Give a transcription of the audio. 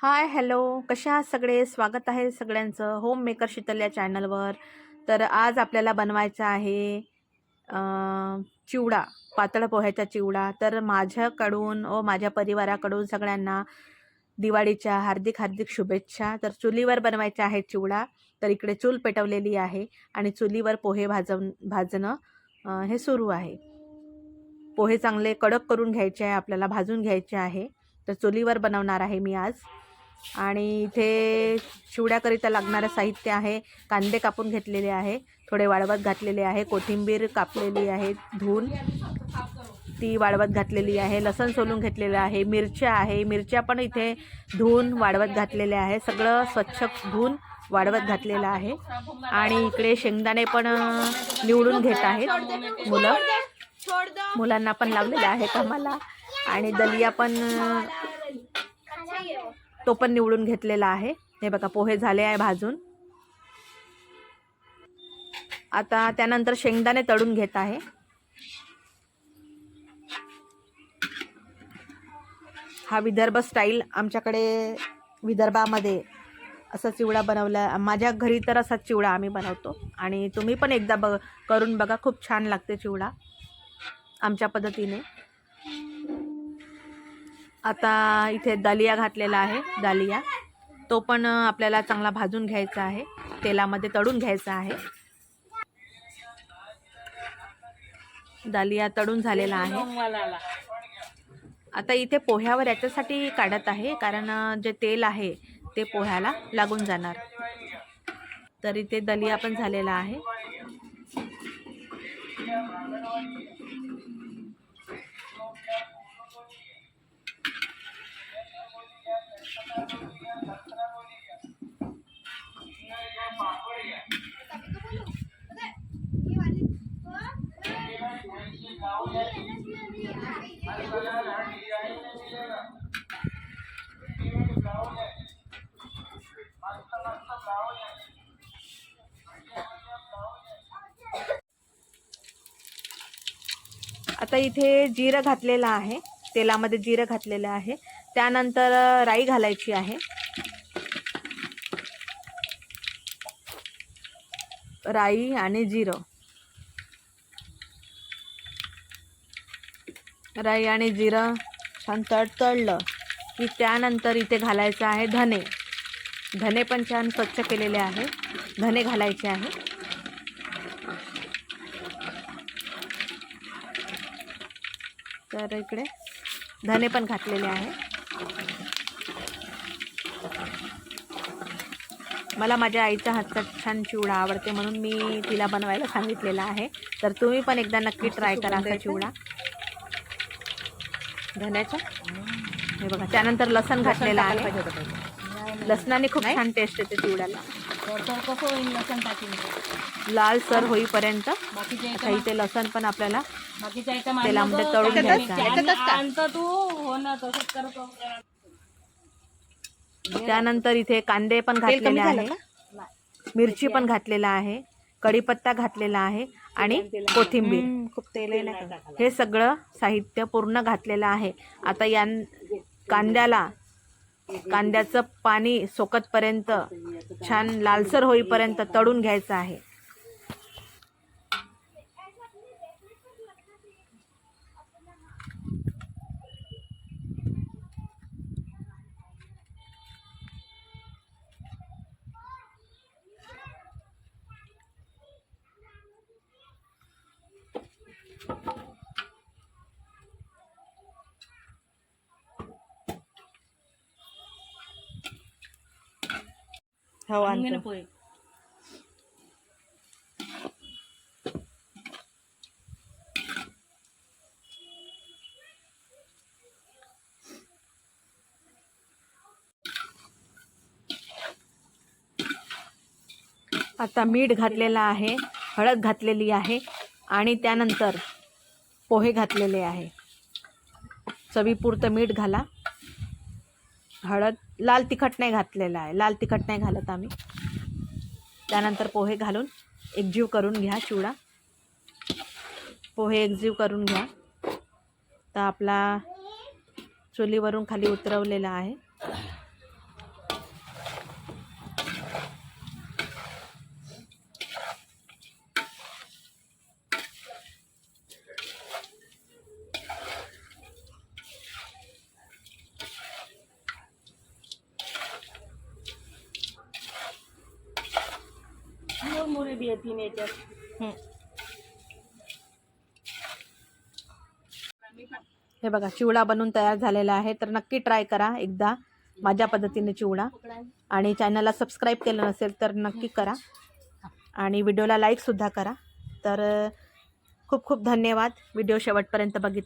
Hi hello. कशा आहात सगळे? स्वागत आहे सगळ्यांचं होम मेकर शीतल या चॅनलवर. तर आज आपल्याला बनवायचा आहे चिवडा पातळ पोह्याचा चिवडा. तर माझ्याकडून व माझ्या परिवाराकडून सगळ्यांना दिवाळीच्या हार्दिक हार्दिक शुभेच्छा. तर चुलीवर बनवायचा आहे चिवडा. तर इकडे चूल पेटवलेली आहे आणि चुलीवर पोहे भाजव भाजणं हे सुरू आहे. पोहे चांगले कडक करून घ्यायचे आहे आपल्याला भाजून घ्यायचे आहे. तर चुलीवर बनवणार आहे मी आज. आणि इथे चिवड्याकरिता लागणारं साहित्य आहे. कांदे कापून घेतलेले आहे. थोडे वाळवत घातलेले आहे. कोथिंबीर कापलेली आहे. धून. ती वाळवत घातलेली आहे. लसण सोलून घेतलेलं आहे. मिरच्या आहे. मिरच्या पण इथे धुवून वाळवत घातलेल्या आहे. सगळं स्वच्छ धुवून वाळवत घातलेलं आहे. आणि इकडे शेंगदाणे पण निवडून घेत आहेत मुलं. मुलांना पण लावलेलं आहे कामाला. आणि दलिया पण तो पण निवडून घेतलेला आहे. हे बघा पोहे झाले आहे भाजून. आता त्यानंतर शेंगदाणे तळून घेत आहे. हा विदर्भ स्टाईल आमच्याकडे विदर्भामध्ये असा चिवडा बनवला माझ्या घरी तर असा चिवडा आम्ही बनवतो. आणि तुम्ही पण एकदा ब करून बघा खूप छान लागते चिवडा आमच्या पद्धतीने. आता इथे दलिया घातलेला आहे दालिया. तो पण आपल्याला चांगला भाजून घ्यायचा आहे तेलामध्ये तळून घ्यायचा आहे. दालिया तळून झालेला आहे. आता इथे पोह्यावर याच्यासाठी काढत आहे कारण जे तेल आहे ते पोह्याला लागून जाणार. तर इथे दलिया पण झालेला आहे. आता इथे जिरं घातलेलं आहे. तेलामध्ये जिरं घातलेलं आहे. त्यानंतर राई घालायची आहे. राई आणि जिरं. राई आणि जिरं छान तडतडलं की त्यानंतर इथे घालायचं आहे धने. धने पण छान स्वच्छ केलेले आहे. धने घालायचे आहे. तर इकडे धने पण घातलेले आहे. मला माझ्या आईच्या हातचा छान चिवडा आवडते म्हणून मी तिला बनवायला सांगितलेला आहे. तर तुम्ही पण एकदा नक्की ट्राय करा असा चिवडा. धन्याचा? हे बघा त्यानंतर लसण घातलेलं आहे. लसणाने खूप छान टेस्ट येते चिवड्याला. कसं होईल? लसण टाकून लाल सर होईपर्यंत आता इथे लसण पण आपल्याला तेलामध्ये तळून घ्यायचं. हो त्यानंतर इथे कांदे पण घातलेले आहे. मिरची पण घातलेला आहे. कढीपत्ता घातलेला आहे. आणि कोथिंबीर. खूप तेल हे सगळं साहित्य पूर्ण घातलेलं आहे. आता या कांद्याला कांद्याचं पाणी सोकतपर्यंत छान लालसर होईपर्यंत तळून घ्यायचं आहे. हो आणतो. पोहे आता मीठ घातलेलं आहे हळद घातलेली आहे आणि त्यानंतर पोहे घातलेले आहे. चवीपुरतं मीठ घाला. हळद लाल तिखट नाही घातलेलं आहे. लाल तिखट नाही घालत आम्ही. त्यानंतर पोहे घालून एकजीव करून घ्या चिवडा. पोहे एकजीव करून घ्या. तर आपला चुलीवरून खाली उतरवलेला आहे. मुरी बी येतील याच्यात. हे बघा चिवडा बनवून तयार झालेला आहे. तर नक्की ट्राय करा एकदा माझ्या पद्धतीने चिवडा. आणि चॅनलला सबस्क्राईब केलं नसेल तर नक्की करा. आणि व्हिडिओला लाईकसुद्धा करा. तर खूप खूप धन्यवाद. व्हिडिओ शेवटपर्यंत बघितला